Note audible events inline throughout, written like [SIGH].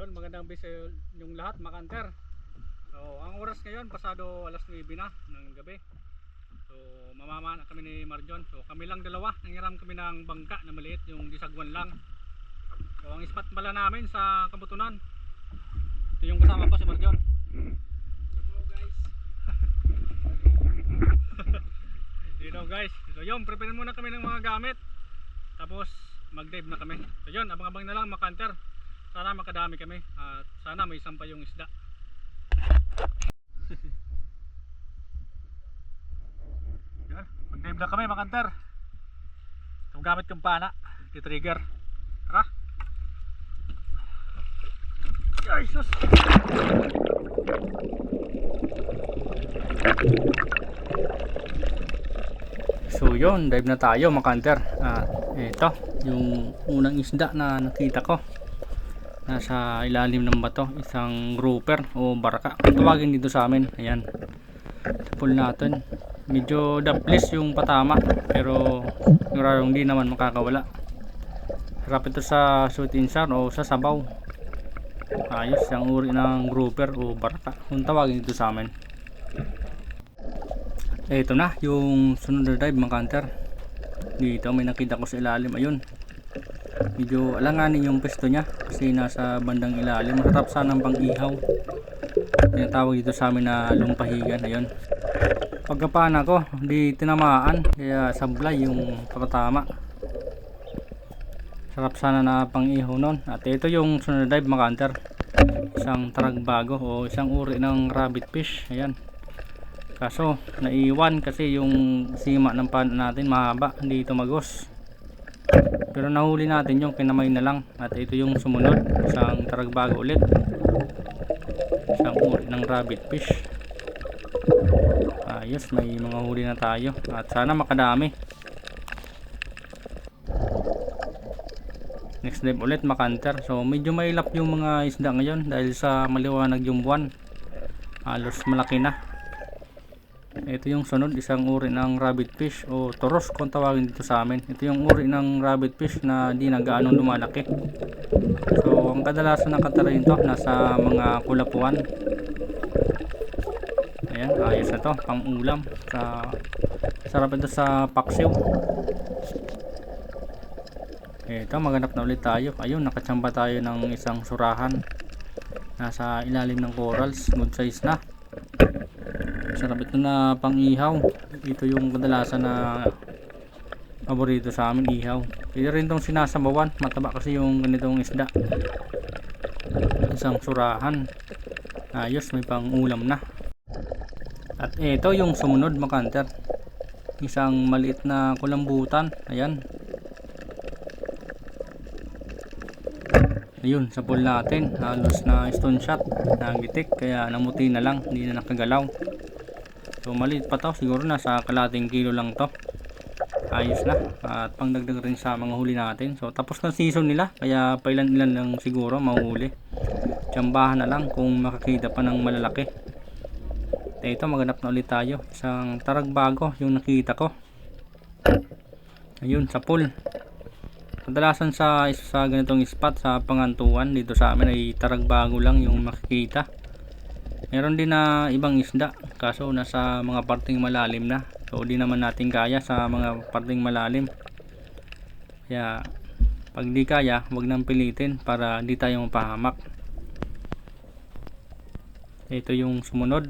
Yun, magandang bis yung lahat, makanter. So, ang oras ngayon, pasado alas 9 na ng gabi. So, mamama na kami ni Marjon. So, kami lang dalawa. Nangiram kami ng bangka na maliit, yung disagwan lang. So, ang spot pala namin sa Kabutunan. Ito yung kasama ko si Marjon. Hello guys. Dito guys. So, yun, prepare muna kami ng mga gamit. Tapos, mag-dive na kami. So, yun, abang-abang na lang, makanter. Sana makadami kami. At sana may isang pa yung isda. [LAUGHS] Yan, mag-dive na kami, makanter. Itong gamit kong pana, trigger. Tara. Ay, sus. So yun, dive na tayo makanter. At ito, yung unang isda na nakita ko. Nasa ilalim ng bato, isang grouper o baraka. Tawagin dito sa amin, ayan. Pool natin. Medyo daplis yung patama, pero sigurado hindi naman makakawala. Harap ito sa shoot insar o sa sabaw. Ayos, yung uri ng grouper o baraka. Kung tawagin dito sa amin. Ito na, yung sunod na dive mga hunter. Dito may nakita ko sa ilalim, ayun. Medyo alanganin yung pwesto niya kasi nasa bandang ilalim. Masarap sana pang ihaw. Tinatawag dito sa amin na lumpahigan, ayun. Pagkapana ko, di tinamaan, kaya sablay yung patama. Sarap sana na pang nun. At ito yung sunod dive mga hunter. Isang taragbago o isang uri ng rabbit fish, ayan kaso naiwan kasi yung sima ng pan natin mahaba hindi ito magos pero nahuli natin yung kinamay na lang at ito yung sumunod. Isang taragbago ulit. Isang uri ng rabbit fish. Ayos may mga huli na tayo. At sana makadami. Next dive ulit makanter. So medyo mailap yung mga isda ngayon dahil sa maliwanag yung buwan. Halos malaki na ito yung sunod, isang uri ng rabbit fish o toros kung tawagin dito sa amin. Ito yung uri ng rabbit fish na di na gaano lumalaki. So, ang kadalasan ng katara ito nasa mga kulapuan. Ayan, ayos na to, pang ulam. Sa, sarap ito sa paksiw. Ito, maganap na ulit tayo. Ayun, nakachamba tayo ng isang surahan. Nasa ilalim ng corals, good size na sarap ito na pang ihaw ito yung kadalasan na paborito sa amin ihaw. Ito rin itong sinasabawan mataba kasi yung ganitong isda. Isang surahan. Ayos may pang ulam na. At ito yung sumunod makanter isang maliit na kulambutan. Ayan. Ayun sa pool natin. Halos na stone shot. Nagitik kaya namuti na lang. Hindi na nakagalaw so maliit pa to. Siguro nasa kalating kilo lang to. Ayos na. At pangdagdag rin sa mga huli natin. So tapos na season nila. Kaya pailan ilan lang siguro mahuli tsambahan na lang kung makakita pa ng malalaki. Ito maganap na ulit tayo. Isang taragbago yung nakita ko. Ayun sa pool. Kadalasan sa sa ganitong spot sa pangantuan dito sa amin ay taragbago lang yung makikita meron din na ibang isda kaso nasa mga parting malalim na. So di naman natin kaya sa mga parting malalim. Kaya pag di kaya wag nang pilitin para di tayo mapahamak ito yung sumunod.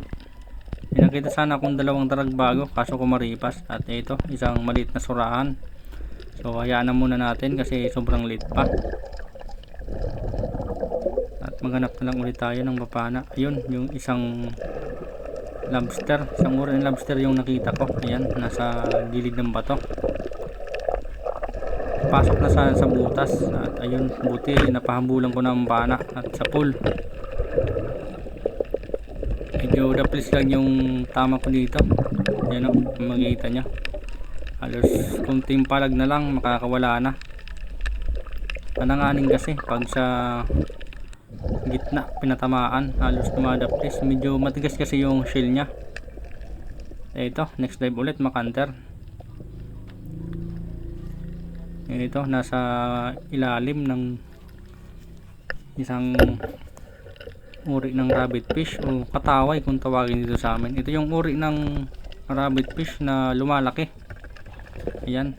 May nakita sana akong dalawang taragbago kaso kumaripas at ito isang maliit na surahan. So hayaan na muna natin kasi sobrang lit pa maghanap na lang ulit tayo ng mapana. Ayun yung isang lobster. Isang uri ng lobster yung nakita ko. Ayan nasa gilid ng bato. Pasok na sana sa butas. At ayun buti napahambulan ko ng pana at sa pool. Medyo daplis lang yung tama ko dito. Yan o makikita nyo halos kunting palag na lang makakawala na. Pananganing kasi pag sa gitna pinatamaan halos dumadaplis medyo matigas kasi yung shell nya ito next dive ulit makanter ito nasa ilalim ng isang uri ng rabbit fish o kataway kung tawagin dito sa amin. Ito yung uri ng rabbit fish na lumalaki. Ayan.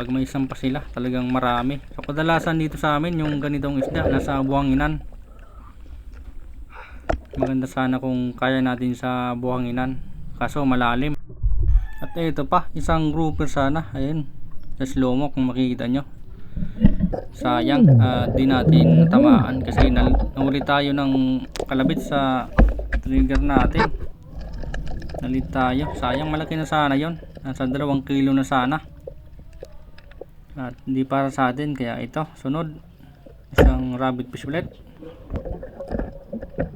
Pag may sampa sila, talagang marami. So kadalasan dito sa amin yung ganitong isda nasa buhanginan. Maganda sana kung kaya natin sa buhanginan. Kaso malalim. At ito pa, isang grouper sana. Ayun. Sa slow mo kung makikita nyo. Sayang, ah, di natin natamaan kasi nal- nahuli tayo ng kalabit sa trigger natin. Nalit tayo. Sayang malaki na sana yon. Nasa dalawang kilo na sana. At hindi para sa atin kaya ito. Sunod. Isang rabbit fish ulit.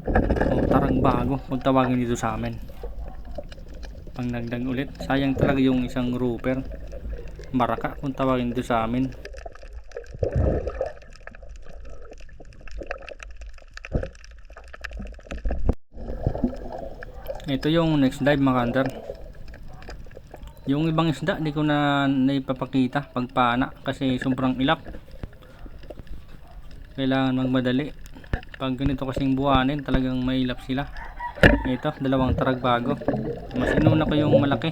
O tarang bago. Kung tawagin dito sa amin. Pang nagdag ulit. Sayang talaga yung isang grouper. Baraka kung tawagin dito sa amin. Ito yung next dive mga hunter. Yung ibang isda di ko na naipapakita pagpana kasi sobrang ilap. Kailangan magmadali. Pag ganito kasing buwanin talagang mailap sila. Ito, dalawang tarag bago. Mas inuna ko yung malaki.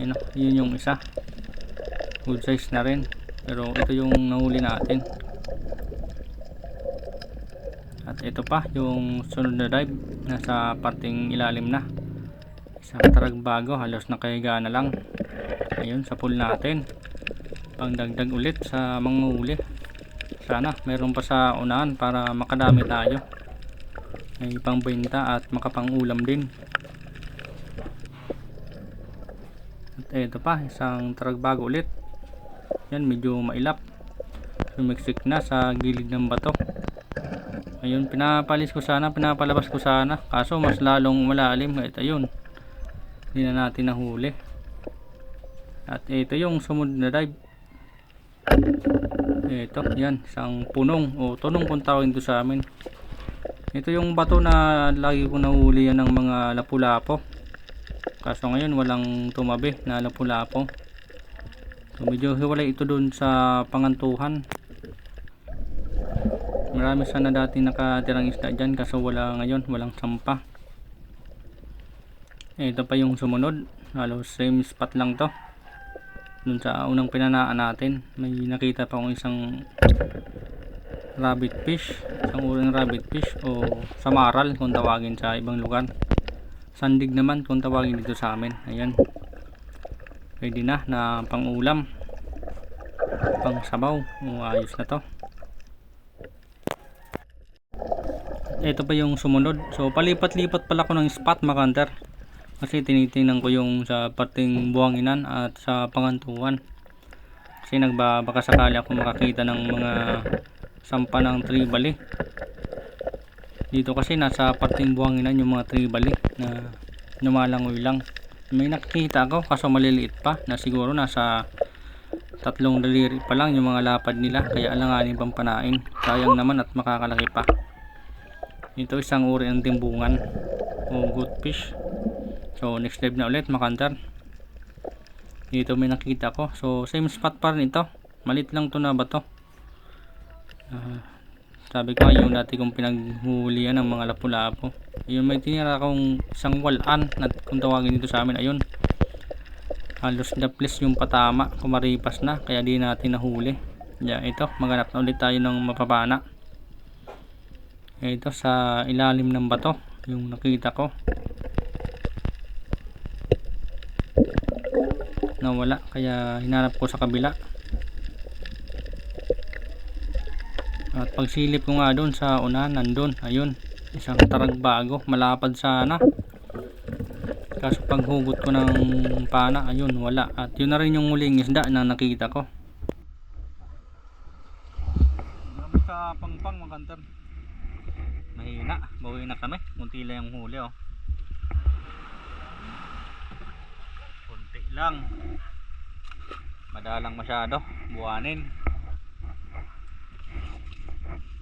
Yun, yun yung isa. Good size na rin. Pero ito yung nahuli natin. At ito pa, yung sunod na dive, nasa parting ilalim na. Isang tarag bago, halos nakahiga na lang. Ayun, sa pool natin. Pangdagdag ulit sa mga huli. Sana, meron pa sa unahan para makadami tayo. May pangbenta at makapangulam din. At ito pa, isang tarag bago ulit. Yan, medyo mailap. Sumiksik na sa gilid ng bato. Ayun, pinapalis ko sana, pinapalabas ko sana. Kaso mas lalong malalim. Ito ayun. Hindi na natin nahuli. At ito yung sumunod na dive. Ito, yan. Isang punong o tunong kung tawagin ito sa amin. Ito yung bato na lagi ko nahuli yan ng mga lapu-lapo. Kaso ngayon walang tumabi na lapu-lapo. So medyo hiwalay ito dun sa pangantuhan. Marami sana dati nakatirang isda dyan kaso wala ngayon, walang sampa. Ito pa yung sumunod. Halos same spot lang to. Dun sa unang pinanaan natin, may nakita pa akong isang rabbit fish. Isang uri ng rabbit fish o samaral kung tawagin sa ibang lugar. Sandig naman kung tawagin dito sa amin. Ayan. Pwede na na pang ulam. Pang sabaw. O, ayos na to. ito pa yung sumunod so palipat-lipat pala ko ng spot mga hunter kasi tinitingnan ko yung sa parting buwanginan at sa pangantuan. Kasi nagbabaka sakali ako makakita ng mga sampa ng tribali. Dito kasi nasa parting buwanginan yung mga tribali na lumalangoy lang. May nakikita ako kaso maliliit pa na siguro nasa tatlong daliri pa lang yung mga lapad nila. Kaya alanganin pang panain. Sayang naman at makakalaki pa. Ito isang uri ng timbungan. O good fish. So next dive na ulit makantar. Dito may nakita ko. So same spot pa rin ito. Malit lang to na bato. Ah, sabi ko yung dati kong pinaghuhulihan ng mga lapu-lapo. Yun may tinira akong isang walan na kung tawagin dito sa amin. Ayun. Halos daplis yung patama. Kumaripas na. Kaya di natin nahuli. Yeah, ito. Maganap na ulit tayo ng mapapana ito sa ilalim ng bato yung nakita ko nawala. Kaya hinarap ko sa kabila. At pagsilip ko nga doon sa unahan nandun. Ayun isang tarag bago. Malapad sana. Kaso paghugot ko ng pana ayun wala. At yun na rin yung muling isda na nakita ko. Grabe sa pangpang mga mahina. Bawi na kami. Munti lang yung huli oh lang. Madalang masyado buwanin.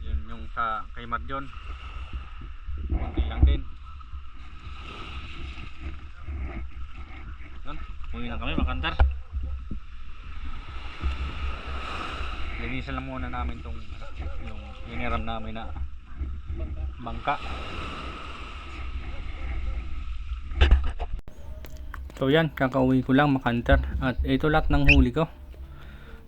Yun yung sa kay Marjon kunti lang din. Yun uwi na kami makantar. Linisan lang muna namin tong yung hiniram namin na bangka so yan. Kakauwi ko lang makanter. At ito lahat ng huli ko.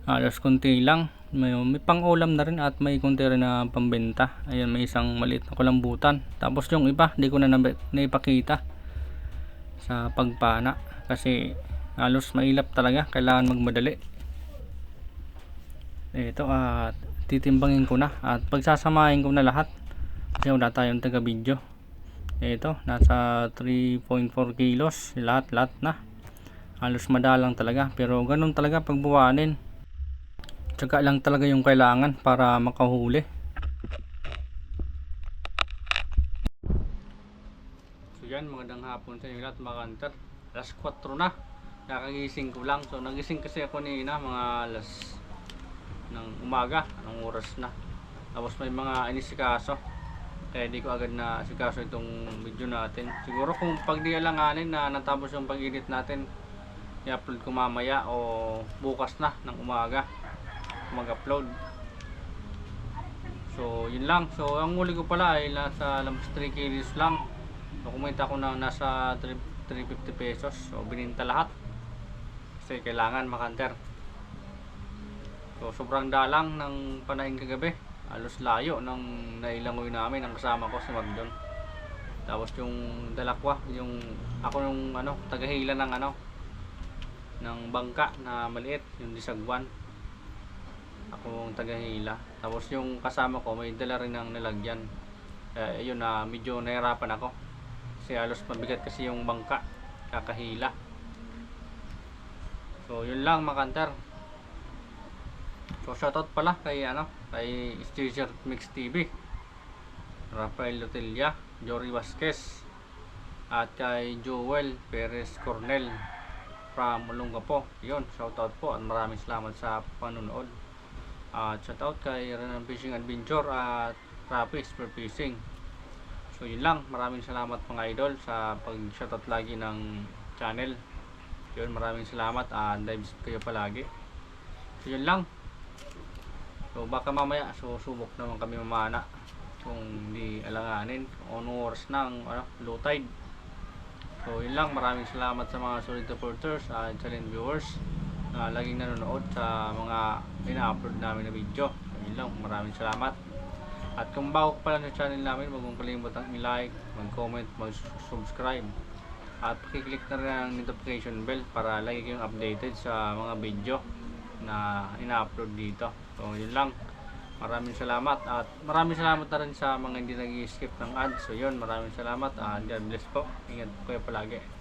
Alas konti lang. May, may pang ulam na rin at may konti rin na pambenta. Ayan may isang maliit na kulambutan. Tapos yung iba di ko na naipakita sa pagpana. Kasi halos mailap talaga. Kailangan magmadali. Ito at titimbangin ko na. At pagsasamahin ko na lahat. Kasi wala tayong taga video ito nasa 3.4 kilos lahat lahat na halos madalang talaga pero ganun talaga pagbuwanin Tsaka lang talaga yung kailangan para makahuli. So yan, magandang hapon sa inyo lahat mga kanter. Alas 4 na. Nakagising ko lang. So nagising kasi ako ni na mga alas ng umaga. Anong oras na. Tapos may mga inisikaso. Kaya di ko agad na sikaso itong video natin. Siguro kung pag di alanganin na natapos yung pag-edit natin, i-upload ko mamaya o bukas na ng umaga mag-upload. So, yun lang. So, ang huli ko pala ay nasa lampas 3 kilos lang. So, ko na nasa 3 350 pesos. So, bininta lahat. Kasi kailangan makanter. So, sobrang dalang ng panahin kagabi. Alos layo ng nailangoy namin ang kasama ko si Magdon. Tapos yung dalakwa, yung ako yung ano, tagahila ng ano ng bangka na maliit, yung disagwan. Akong tagahila. Tapos yung kasama ko may dala rin ng nilagyan. Kaya yun na medyo nahirapan ako. Kasi halos mabigat kasi yung bangka kakahila. So yun lang makanter so shoutout pala kay ano kay Stager Mix TV Rafael Lotilla Jory Vasquez at kay Joel Perez Cornel from Olongapo yun shoutout po at maraming salamat sa panonood at shoutout kay Renan Fishing Adventure at Rapi Spear Fishing. So yun lang, maraming salamat mga idol sa pag shoutout lagi ng channel. Yun, maraming salamat at live kayo palagi. So yun lang. So baka mamaya susubok naman kami mamana kung di alanganin anong oras ng ano, low tide. So yun lang, maraming salamat sa mga solid supporters at channel viewers na laging nanonood sa mga ina-upload namin na video. Yun lang, maraming salamat. At kung bago ka pala sa channel namin, huwag mong kalimutang i-like, mag-comment, mag-subscribe. At pakiclick na rin ang notification bell para lagi kayong updated sa mga video na ina-upload dito. So yun lang. Maraming salamat at maraming salamat na rin sa mga hindi nag-skip ng ads. So yun, maraming salamat at God bless po. Ingat po kayo palagi.